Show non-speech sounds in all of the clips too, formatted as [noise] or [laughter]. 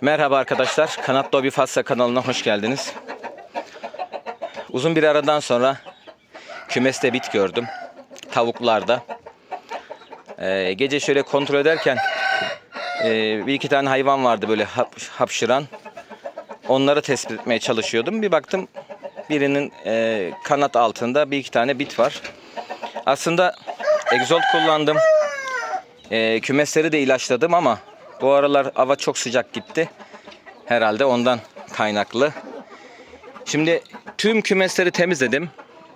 Merhaba arkadaşlar. Kanat Dobi Fasya kanalına hoş geldiniz. Uzun bir aradan sonra kümeste bit gördüm. Tavuklarda. Ee, gece şöyle kontrol ederken e, bir iki tane hayvan vardı böyle hap- hapşıran. Onları tespit etmeye çalışıyordum. Bir baktım birinin e, kanat altında bir iki tane bit var. Aslında egzolt kullandım. E, kümesleri de ilaçladım ama bu aralar hava çok sıcak gitti. Herhalde ondan kaynaklı. Şimdi tüm kümesleri temizledim.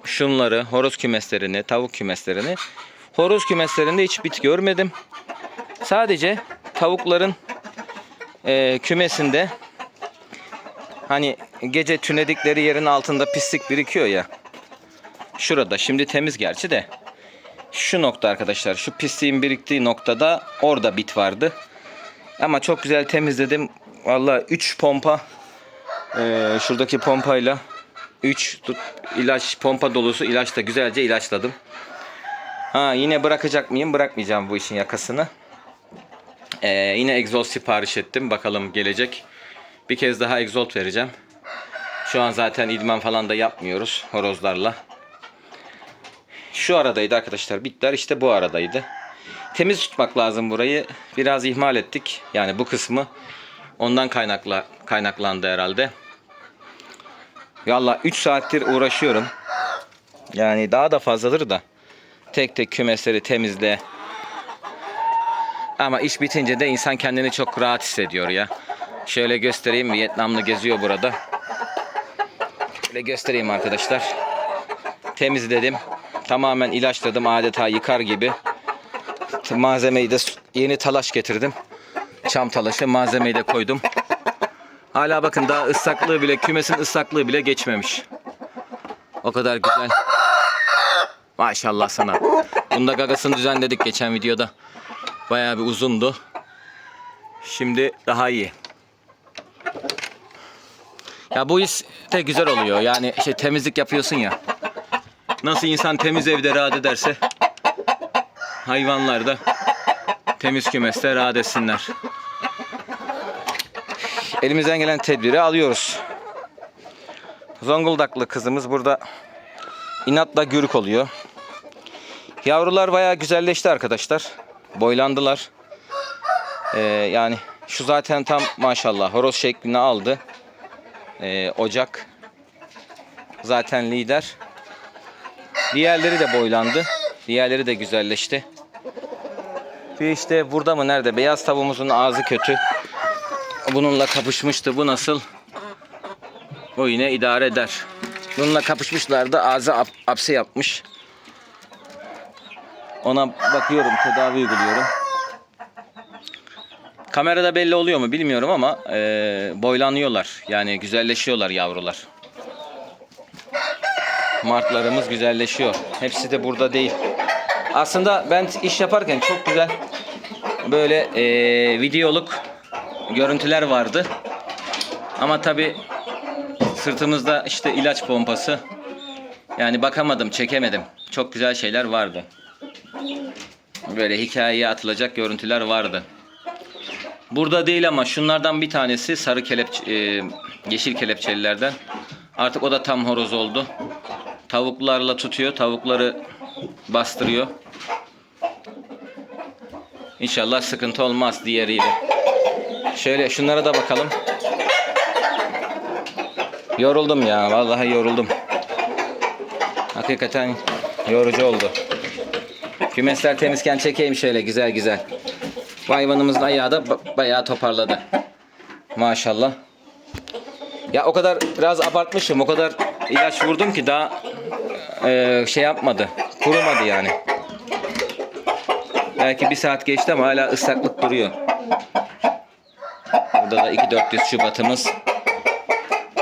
Şunları, horoz kümeslerini, tavuk kümeslerini. Horoz kümeslerinde hiç bit görmedim. Sadece tavukların e, kümesinde hani gece tünedikleri yerin altında pislik birikiyor ya. Şurada şimdi temiz gerçi de. Şu nokta arkadaşlar şu pisliğin biriktiği noktada orada bit vardı. Ama çok güzel temizledim. Valla 3 pompa eee, şuradaki pompayla 3 ilaç pompa dolusu ilaçla güzelce ilaçladım. Ha yine bırakacak mıyım? Bırakmayacağım bu işin yakasını. Eee, yine egzoz sipariş ettim. Bakalım gelecek. Bir kez daha egzoz vereceğim. Şu an zaten idman falan da yapmıyoruz horozlarla. Şu aradaydı arkadaşlar. Bitler işte bu aradaydı. Temiz tutmak lazım burayı. Biraz ihmal ettik. Yani bu kısmı ondan kaynakla kaynaklandı herhalde. Valla 3 saattir uğraşıyorum. Yani daha da fazladır da. Tek tek kümesleri temizle. Ama iş bitince de insan kendini çok rahat hissediyor ya. Şöyle göstereyim. Vietnamlı geziyor burada. Şöyle göstereyim arkadaşlar. Temizledim. Tamamen ilaçladım adeta yıkar gibi. Malzemeyi de yeni talaş getirdim. Çam talaşı malzemeyi de koydum. Hala bakın daha ıslaklığı bile kümesin ıslaklığı bile geçmemiş. O kadar güzel. Maşallah sana. Bunda gagasını düzenledik geçen videoda. Bayağı bir uzundu. Şimdi daha iyi. Ya bu his de güzel oluyor. Yani şey temizlik yapıyorsun ya. Nasıl insan temiz evde rahat ederse hayvanlar da temiz kümeste rahat etsinler. Elimizden gelen tedbiri alıyoruz. Zonguldaklı kızımız burada inatla gürük oluyor. Yavrular bayağı güzelleşti arkadaşlar. Boylandılar. Ee, yani şu zaten tam maşallah horoz şeklini aldı. Ee, Ocak zaten lider. Diğerleri de boylandı. Diğerleri de güzelleşti. Bir işte burada mı nerede? Beyaz tavuğumuzun ağzı kötü. Bununla kapışmıştı. Bu nasıl? O yine idare eder. Bununla kapışmışlardı. Ağzı ap apse yapmış. Ona bakıyorum. Tedavi uyguluyorum. Kamerada belli oluyor mu bilmiyorum ama eee, boylanıyorlar. Yani güzelleşiyorlar yavrular. Martlarımız güzelleşiyor. Hepsi de burada değil. Aslında ben iş yaparken çok güzel böyle eee, videoluk görüntüler vardı. Ama tabi sırtımızda işte ilaç pompası. Yani bakamadım, çekemedim. Çok güzel şeyler vardı. Böyle hikayeye atılacak görüntüler vardı. Burada değil ama şunlardan bir tanesi sarı kelepçe, e, yeşil kelepçelilerden. Artık o da tam horoz oldu. Tavuklarla tutuyor, tavukları bastırıyor. İnşallah sıkıntı olmaz diğeriyle. Şöyle şunlara da bakalım. Yoruldum ya, vallahi yoruldum. Hakikaten yorucu oldu. Kümesler temizken çekeyim şöyle güzel güzel. Bu hayvanımızın ayağı da ba- bayağı toparladı. Maşallah. Ya o kadar biraz abartmışım. O kadar ilaç vurdum ki daha e, şey yapmadı. Kurumadı yani. Belki bir saat geçti ama hala ıslaklık duruyor. Burada da 2400 Şubat'ımız.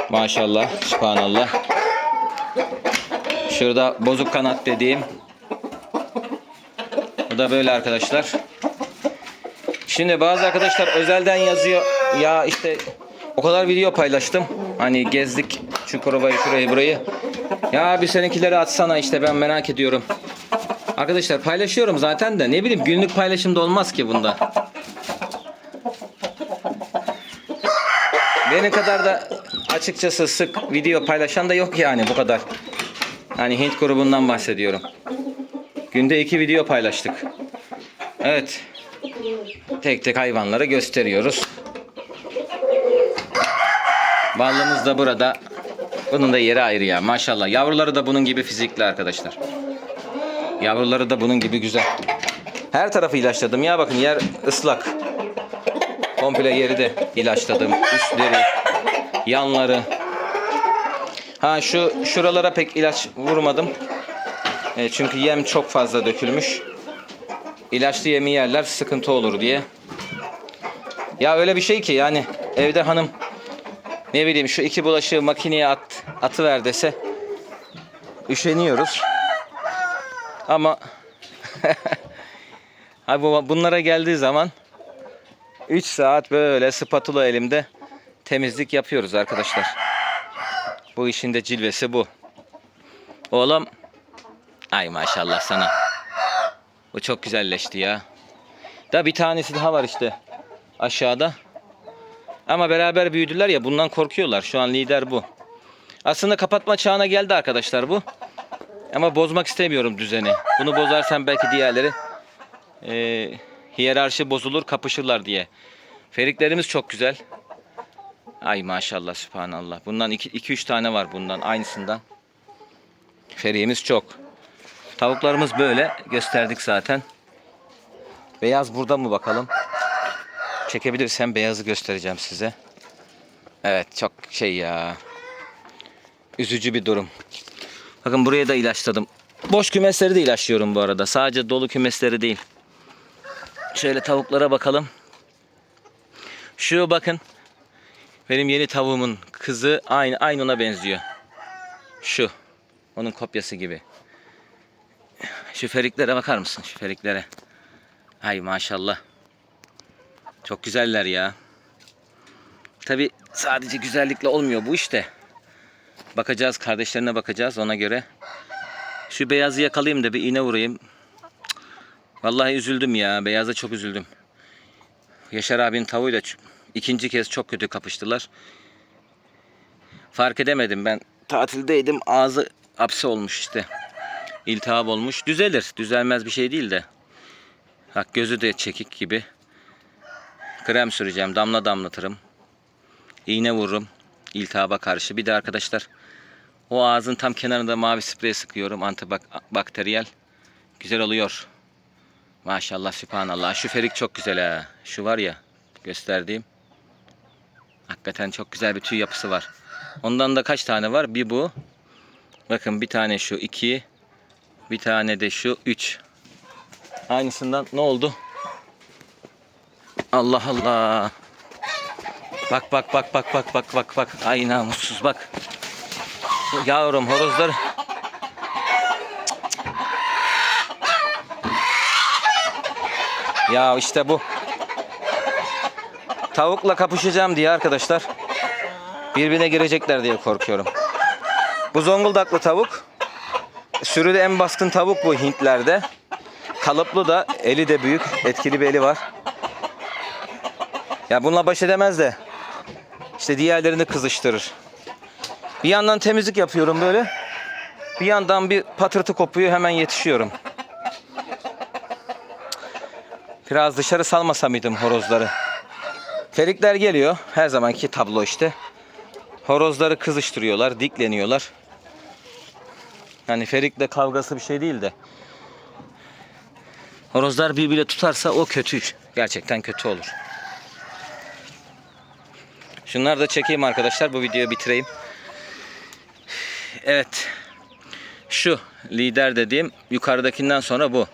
Maşallah. Subhanallah. Şurada bozuk kanat dediğim. Bu da böyle arkadaşlar. Şimdi bazı arkadaşlar özelden yazıyor. Ya işte o kadar video paylaştım. Hani gezdik Çukurova'yı şurayı burayı. Ya bir seninkileri atsana işte ben merak ediyorum. Arkadaşlar paylaşıyorum zaten de ne bileyim günlük paylaşımda olmaz ki bunda. Benim kadar da açıkçası sık video paylaşan da yok yani bu kadar. Hani Hint grubundan bahsediyorum. Günde iki video paylaştık. Evet. Tek tek hayvanları gösteriyoruz. Ballımız da burada. Bunun da yeri ayrı ya maşallah. Yavruları da bunun gibi fizikli arkadaşlar. Yavruları da bunun gibi güzel. Her tarafı ilaçladım ya bakın yer ıslak. Komple yeri de ilaçladım. Üstleri, yanları. Ha şu şuralara pek ilaç vurmadım. E, çünkü yem çok fazla dökülmüş. İlaçlı yemi yerler sıkıntı olur diye. Ya öyle bir şey ki yani evde hanım ne bileyim şu iki bulaşığı makineye at, atıver dese üşeniyoruz. Ama [laughs] Abi bu- bunlara geldiği zaman 3 saat böyle spatula elimde temizlik yapıyoruz arkadaşlar. Bu işin de cilvesi bu. Oğlum ay maşallah sana. Bu çok güzelleşti ya. Da bir tanesi daha var işte aşağıda. Ama beraber büyüdüler ya bundan korkuyorlar. Şu an lider bu. Aslında kapatma çağına geldi arkadaşlar bu. Ama bozmak istemiyorum düzeni. Bunu bozarsam belki diğerleri e, hiyerarşi bozulur kapışırlar diye. Feriklerimiz çok güzel. Ay maşallah subhanallah. Bundan 2-3 tane var bundan aynısından. Feriğimiz çok. Tavuklarımız böyle gösterdik zaten. Beyaz burada mı bakalım? Çekebilirsem beyazı göstereceğim size. Evet çok şey ya. Üzücü bir durum. Bakın buraya da ilaçladım. Boş kümesleri de ilaçlıyorum bu arada. Sadece dolu kümesleri değil. Şöyle tavuklara bakalım. Şu bakın. Benim yeni tavuğumun kızı aynı aynı ona benziyor. Şu. Onun kopyası gibi. Şu feriklere bakar mısın? Şu feriklere. Ay maşallah. Çok güzeller ya. Tabi sadece güzellikle olmuyor bu işte. Bakacağız kardeşlerine bakacağız ona göre. Şu beyazı yakalayayım da bir iğne vurayım. Vallahi üzüldüm ya. Beyaza çok üzüldüm. Yaşar abinin tavuğuyla ikinci kez çok kötü kapıştılar. Fark edemedim ben. Tatildeydim. Ağzı hapse olmuş işte. İltihap olmuş. Düzelir. Düzelmez bir şey değil de. Bak gözü de çekik gibi. Krem süreceğim. Damla damlatırım. İğne vururum. İltihaba karşı. Bir de arkadaşlar o ağzın tam kenarında mavi sprey sıkıyorum. Antibakteriyel. Güzel oluyor. Maşallah sübhanallah. Şu ferik çok güzel ha. Şu var ya gösterdiğim. Hakikaten çok güzel bir tüy yapısı var. Ondan da kaç tane var? Bir bu. Bakın bir tane şu iki. Bir tane de şu üç. Aynısından ne oldu? Allah Allah. Bak bak bak bak bak bak bak bak. Ay namussuz bak. Yavrum horozlar. Ya işte bu. Tavukla kapışacağım diye arkadaşlar. Birbirine girecekler diye korkuyorum. Bu Zonguldaklı tavuk. Sürüde en baskın tavuk bu Hintlerde. Kalıplı da, eli de büyük, etkili bir eli var. Ya bununla baş edemez de. İşte diğerlerini kızıştırır. Bir yandan temizlik yapıyorum böyle. Bir yandan bir patırtı kopuyor hemen yetişiyorum. Biraz dışarı salmasa mıydım horozları? Felikler geliyor. Her zamanki tablo işte. Horozları kızıştırıyorlar, dikleniyorlar. Yani Ferik'le kavgası bir şey değil de. Horozlar birbiriyle tutarsa o kötü. Gerçekten kötü olur. Şunları da çekeyim arkadaşlar. Bu videoyu bitireyim. Evet. Şu lider dediğim yukarıdakinden sonra bu.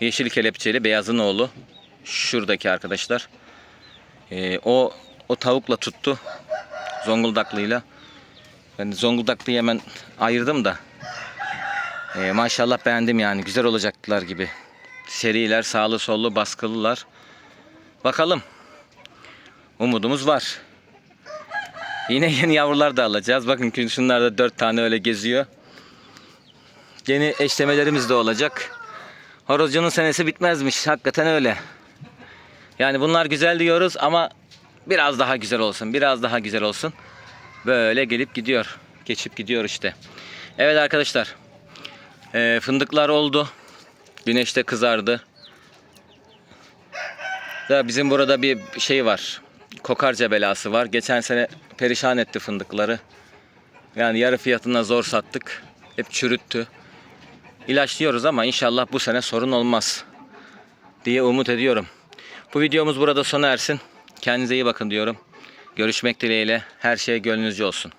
Yeşil kelepçeli beyazın oğlu. Şuradaki arkadaşlar. Ee, o o tavukla tuttu. Zonguldaklıyla. Ben Zonguldaklıyı hemen ayırdım da. Ee, maşallah beğendim yani. Güzel olacaklar gibi. Seriler, sağlı sollu, baskılılar. Bakalım. Umudumuz var. Yine [laughs] yeni yavrular da alacağız. Bakın şunlar da dört tane öyle geziyor. Yeni eşlemelerimiz de olacak. Horozcunun senesi bitmezmiş. Hakikaten öyle. Yani bunlar güzel diyoruz ama biraz daha güzel olsun, biraz daha güzel olsun. Böyle gelip gidiyor. Geçip gidiyor işte. Evet arkadaşlar. Ee, fındıklar oldu. Güneşte kızardı. Ya bizim burada bir şey var. Kokarca belası var. Geçen sene perişan etti fındıkları. Yani yarı fiyatına zor sattık. Hep çürüttü. İlaçlıyoruz ama inşallah bu sene sorun olmaz diye umut ediyorum. Bu videomuz burada sona ersin. Kendinize iyi bakın diyorum. Görüşmek dileğiyle. Her şey gönlünüzce olsun.